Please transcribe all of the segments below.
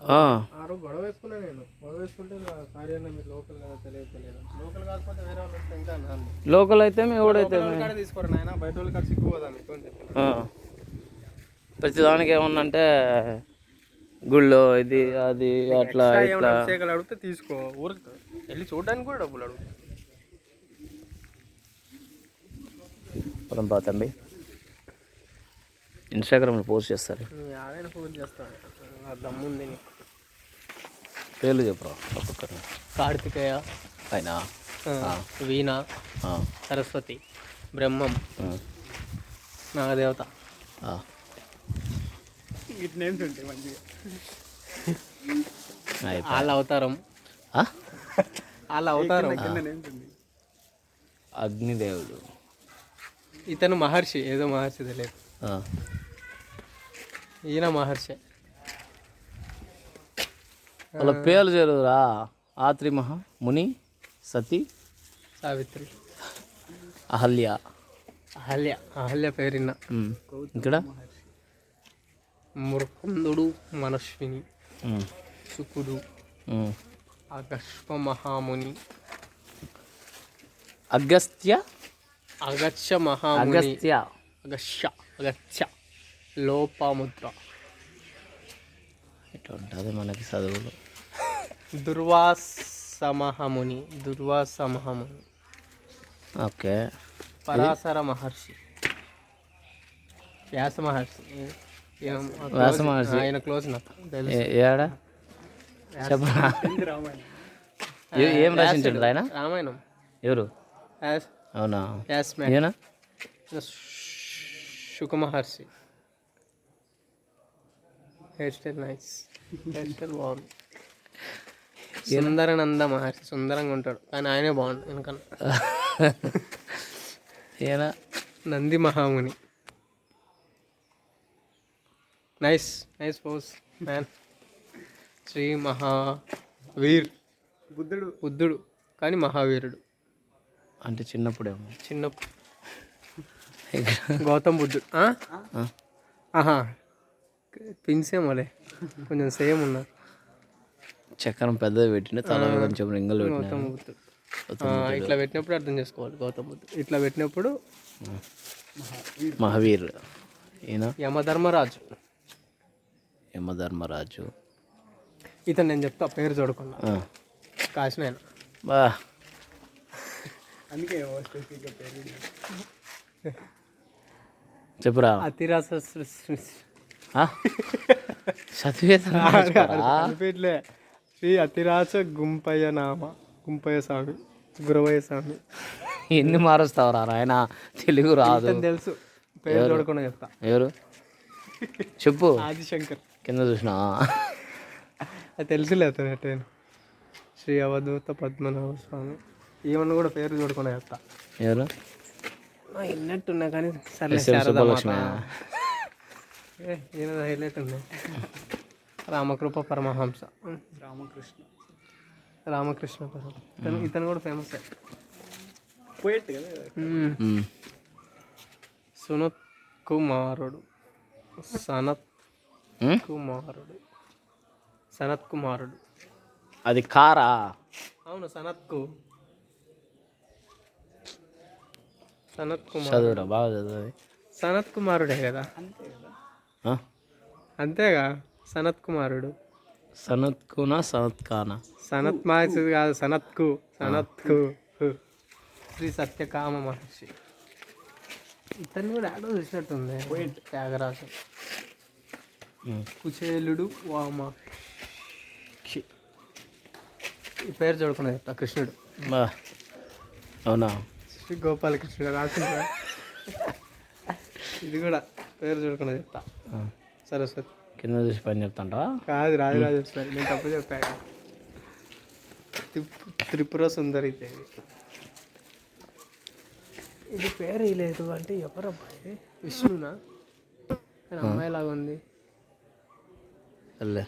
ఆ, ఆ రోజు గొడవ వేసుకున్నా నేను. గొడవ వేసుకుంటే నా కార్యాన్న మీరు లోకల్ కదా తెలియదు లోకల్ కాకపోతే వేరే వాళ్ళు వస్తే ఇంకా నాన్న లోకల్ అయితే మీ ఎవడైతే తీసుకోరు నాయన? బయట వాళ్ళు కాడ సిగ్గుపోదా మీకు అని చెప్పిన. ప్రతి దానికి ఏమన్నా అంటే గుళ్ళో ఇది అది అట్లా ఇట్లా. అడిగితే తీసుకో. ఊరికి. వెళ్ళి చూడడానికి కూడా డబ్బులు అడుగు. పొలం పాతండి ఇన్స్టాగ్రామ్లో పోస్ట్ చేస్తారు. ఫోన్ చేస్తాను దమ్ముంది నీకు. పేర్లు చెప్పరా? ఒక్కొక్కరిని. కార్తికేయ పైన? ఆ, వీణ ఆ, సరస్వతి బ్రహ్మం నాగదేవత. నేమ్స్ ఉంటాయి మంచిగా. వాళ్ళ అవతారం. ఆ? వాళ్ళ అవతారం. అగ్నిదేవుడు. ఇతను మహర్షి ఏదో మహర్షి తెలియదు. ఆ, ఈయన మహర్షి. వాళ్ళ పేర్లు చెరువురా. ఆత్రి మహా ముని సతి. సావిత్రి. అహల్య. అహల్య. అహల్య పేరిన్న ఉమ్. ఇక్కడ? మురుకుందుడు మనస్విని శుకుడు. అగస్వ మహాముని. అగస్త్య? అగచ్చ మహాముని. అగస్త్య. అగస్య అగచ్చ లోపముద్ర. ఉంటుంది మనకి చదువులు. దుర్వాస మహాముని దుర్వాస మహాముని ఓకే. పరాశర మహర్షి. వ్యాస మహర్షి. వ్యాస మహర్షి. ఆయన క్లోజ్ ఏడా? చెప్పరా ఏ- రచించాడు ఆయన? రామాయణం. ఎవరు? అవునా? వ్యాస్ ఈయన? Shuka Maharshi. Hair style nice hair style బాగుంది మహర్షి సుందరంగా ఉంటాడు. కానీ ఆయనే బాగుండు ఎందుకన్నా ఈయన నంది మహాముని. Nice nice pose man Shri Mahavir. బుద్ధుడు. బుద్ధుడు కానీ మహావీరుడు. అంటే చిన్నప్పుడేమో. చిన్న గౌతమ్ బుద్ధుడు. ఆ? ఆ. ఆహా పిన్సేమోలే కొంచెం సేమ్ ఉన్నారు చక్రం పెద్దది పెట్టిన తల కొంచెం రింగలు పెట్టిన. గౌతమ ఇట్లా పెట్టినప్పుడు అర్థం చేసుకోవాలి గౌతమ్ బుద్ధుడు. ఇట్లా పెట్టినప్పుడు మహావీర్. ఈయన? యమధర్మరాజు. యమధర్మరాజు. ఇతను నేను చెప్తా పేరు చూడకుండా. ఆ. కాసిన బా. అందుకే చెప్పురా. అతిరాస అనిపించలే శ్రీ అతిరాస గుంపయ్య నామ గుంపయ్య స్వామి గురవయ్య స్వామి ఎన్ని మారుస్తావురా నాయన? తెలుగు రాదు. తెలుసు. పేరు చూడకుండా చెప్తా. ఎవరు? చెప్పు. ఆదిశంకర్. కింద చూసినా? అది తెలుసులే అతను శ్రీ అవధూత పద్మనాభ స్వామి ఈవెన్ కూడా పేరు చూడకుండా చెప్తా. ఎవరు? ఇన్నట్టున్నా కానీ సర్లే ఎస్ఎం శారదా సుబ్బలక్ష్మి మాత. ఏ, ఈయన హైలైట్ ఉంది. రామకృప పరమహంస. రామకృష్ణ. రామకృష్ణ పరమ ఇతను ఇతను కూడా ఫేమస్ పోయేట్టు కదా ఉమ్. సునత్ కుమారుడు. సనత్? కుమారుడు. సనత్ కుమారుడు. అది కారా? అవును సనత్కు సనత్ కుమార్ చదువురా బాగా చదువు సనత్ కుమారుడే కదా. ఆ? అంతేగా సనత్ కుమారుడు. సనత్ కునా సనత్ ఖానా? సనత్ మహర్షి కాదు సనత్కు సనత్కు. శ్రీ సత్యకామ మహర్షి. ఇతను కూడా ఆడో చూసినట్టుంది. త్యాగరాజు. కుచేలుడు వామాక్షి ఈ పేరు చూడకుండా చెప్తా కృష్ణుడు. బా. అవునా? శ్రీ గోపాలకృష్ణుడు రాసిందా? ఇది కూడా పేరు చూడకుండా చెప్తా. ఆ. సరస్వతి కింద చూసి పని చెప్తాంటా కాదు రాజరాజేశ్వరి నేను తప్పు చెప్పాను త్రిపు- త్రిపుర సుందరి దేవి. ఇది పేరు లేదు అంటే ఎవరు అబ్బాయి విష్ణునా? కానీ అమ్మాయి లాగా ఉంది. వెళ్ళే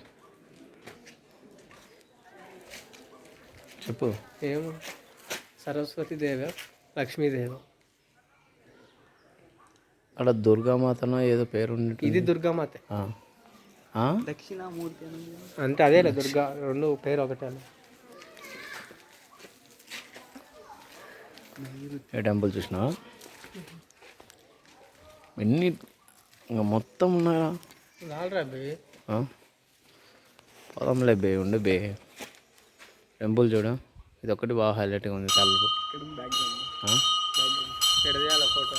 చెప్పు. ఏమో. సరస్వతి దేవ? లక్ష్మీదేవ? అక్కడ దుర్గామాతనో ఏదో పేరు ఇది దుర్గామాత? దక్షిణామూర్తి అంటే అదేలే దుర్గా రెండు పేరు ఒకటే. ఏ టెంపుల్ చూసినా ఎన్ని ఇంకా మొత్తం ఉన్నాయా? రాలరా బే. ఆ? పోదాంలే బే ఉండు బే. టెంపుల్ చూడు. ఇది ఒకటి బాగా హైలైట్గా ఉంది తలుపు. ఫోటో?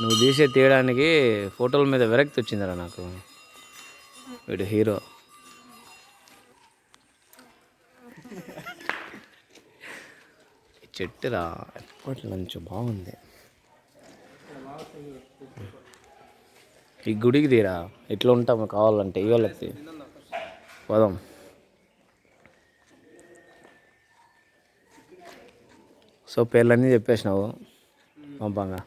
నువ్వు తీసే తీయడానికి ఫోటోల మీద విరక్తి వచ్చిందిరా నాకు. వీడు హీరో. ఈ చెట్టురా ఎప్పటి నుంచి బాగుంది. ఈ గుడికి తీరా ఎట్లా ఉంటాము కావాలంటే ఇవాళకి పోదాం. సో పేర్లన్నీ చెప్పేసినావు పంపంగా.